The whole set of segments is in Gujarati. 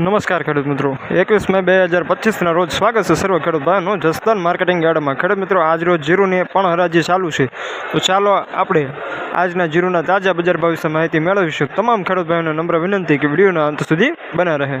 નમસ્કાર ખેડૂત મિત્રો. એકવીસ મે બે હજાર પચીસના રોજ સ્વાગત છે સર્વ ખેડૂત ભાઈનું જસદન માર્કેટિંગ યાર્ડમાં ખેડૂત મિત્રો, આજ રોજ જીરુની પણ હરાજી ચાલુ છે. તો ચાલો આપણે આજના જીરુના તાજા બજાર ભાવ વિશે માહિતી મેળવીશું. તમામ ખેડૂત ભાઈઓને નમ્ર વિનંતી કે વિડીયોના અંત સુધી બના રહે.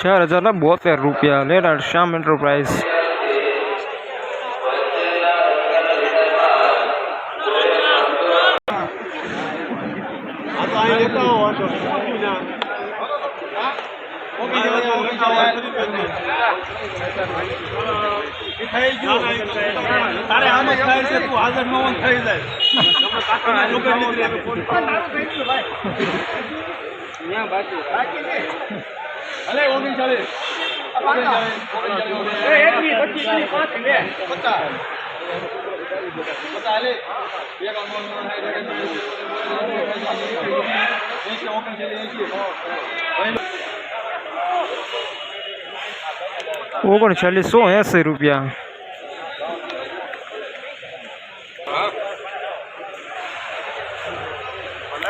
ચાર હજારના બોતેર રૂપિયા લેનાર શ્યામ એન્ટરપ્રાઇઝ. તારે આમ જ થઈ જાય અલે ઓગણચાલીસ ઓગણચાલીસો એંસી રૂપિયા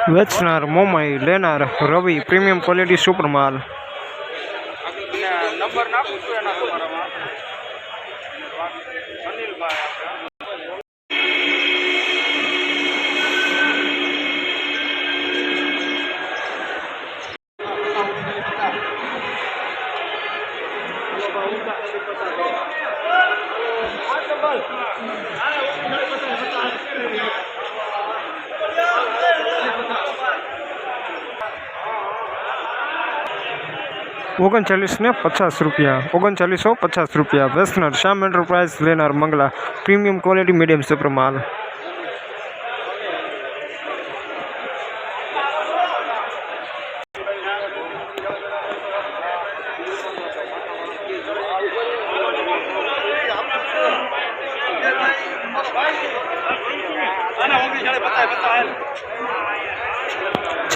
વેચનાર મોમાઈ લેનાર રવિ પ્રીમિયમ ક્વોલિટી સુપર માલ نمبر نہ پوچھو ہے نا ઓગણચાલીસ ને પચાસ રૂપિયા. ઓગણચાલીસો પચાસ રૂપિયા. વેસ્ટનર શ્યામ એન્ટરપ્રાઇઝ લેનાર Mangala. Premium quality, medium super માલ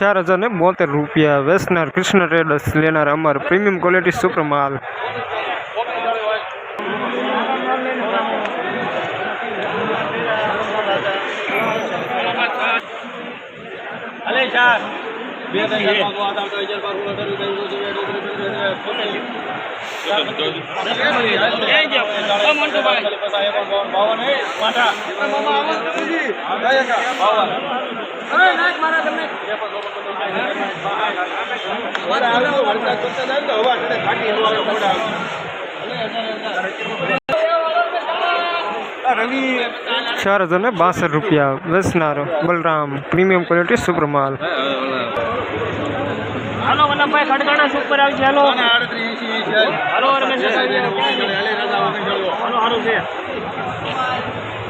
ચાર હજાર ને બોતેર રૂપિયા વેસ્ટનર કૃષ્ણ ટ્રેડર્સ લેનાર અમર પ્રીમિયમ ક્વોલિટી સુપર માલ અલે ચાર બે ત્રણ ચાર પાંચ આઠ આઠ હજાર બાર સોળ અઢાર ઓગણીસ વીસ એકવીસ બાવન રવિ ચાર હજાર ને બાસઠ રૂપિયા વેચનાર બલરામ પ્રીમિયમ ક્વોલિટી સુપર માલ હાલો વલ્લભભાઈ ખડકાણા સુપર હાલો આડત્રીસ એસી એસી હાલો રમેશ હાલો હારું છે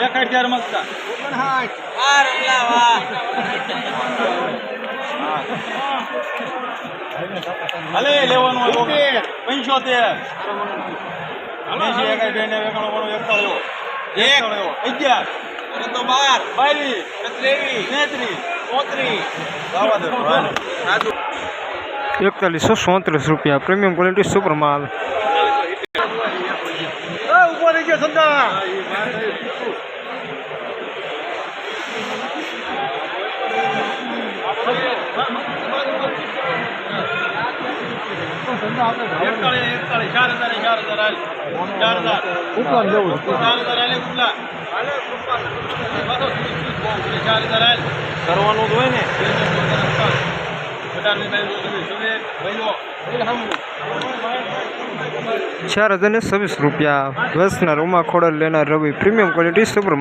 એક અગિયાર મગતા ભલે લેવાનું પંચોતેર એકાઈ બે એકાણું બાણું એકતાળીસ એકતાળીસ અગિયાર. અરે તો બાર. બાવીસ. ત્રેવીસ. તેત્રીસ. ચોત્રીસ. એકતાલીસો ચોત્રીસ રૂપિયા. પ્રીમિયમ ક્વોલિટી સુપર માલ. ઉપર રહી ગયો સંતા એકતાળીસ એકતાળીસ કરવાનું ચાર હજાર ને છવ્વીસ રૂપિયા વર્ષના રૂમા ખોડલ લેનાર રવિ પ્રીમિયમ ક્વોલિટી સુપર